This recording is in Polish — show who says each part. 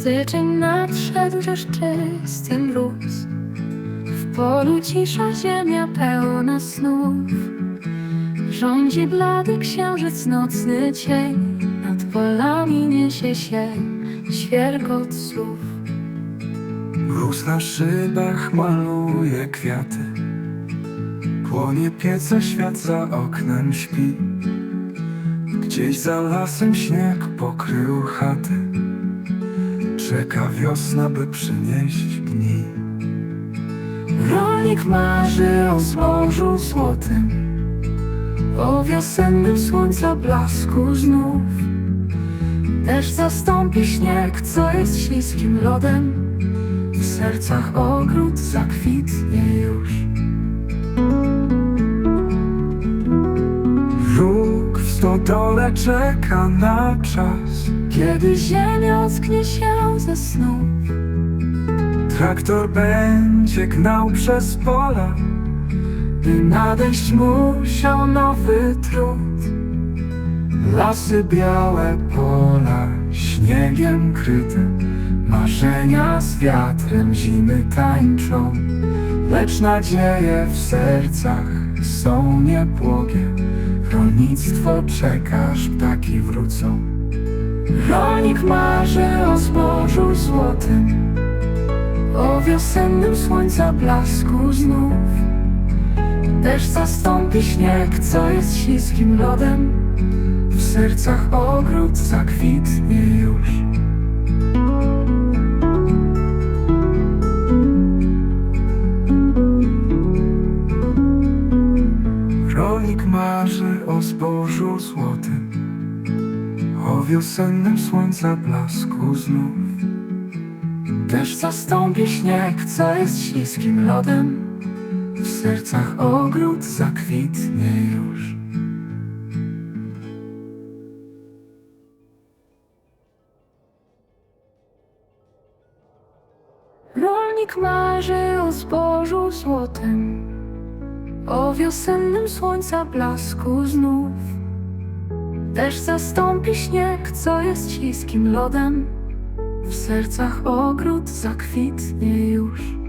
Speaker 1: Styczeń nadszedł, rzecz czysty mróz W polu cisza ziemia pełna snów. Rządzi blady księżyc nocny cień. Nad polami niesie się świergot słów.
Speaker 2: Mróz na szybach maluje kwiaty. Płonie pieca, świat za oknem śpi. Gdzieś za lasem śnieg pokrył chaty Czeka wiosna, by przynieść dni.
Speaker 1: Rolnik marzy o zbożu złotym O wiosennym słońca blasku znów. Deszcz zastąpi śnieg, co jest śliskim lodem. W sercach ogród zakwitnie już
Speaker 2: w stodole czeka na czas
Speaker 1: Kiedy ziemia ocknie się ze snu.
Speaker 2: Traktor będzie gnał przez pola
Speaker 1: By nadejść musiał nowy trud.
Speaker 2: Lasy białe, pola śniegiem kryte Marzenia z wiatrem zimy tańczą. Lecz nadzieje w sercach są niebłogie Rolnictwo czeka, aż ptaki wrócą.
Speaker 1: Rolnik marzy o zbożu złotym O wiosennym słońca blasku znów. Deszcz zastąpi śnieg, co jest śliskim lodem. W sercach ogród zakwitnie już
Speaker 2: Rolnik marzy o zbożu złotym O wiosennym słońca blasku znów.
Speaker 1: Deszcz zastąpi śnieg, co jest śliskim lodem. W sercach ogród zakwitnie już. Rolnik marzy o zbożu złotym O wiosennym słońca blasku znów Deszcz zastąpi śnieg, co jest śliskim lodem w sercach ogród zakwitnie już.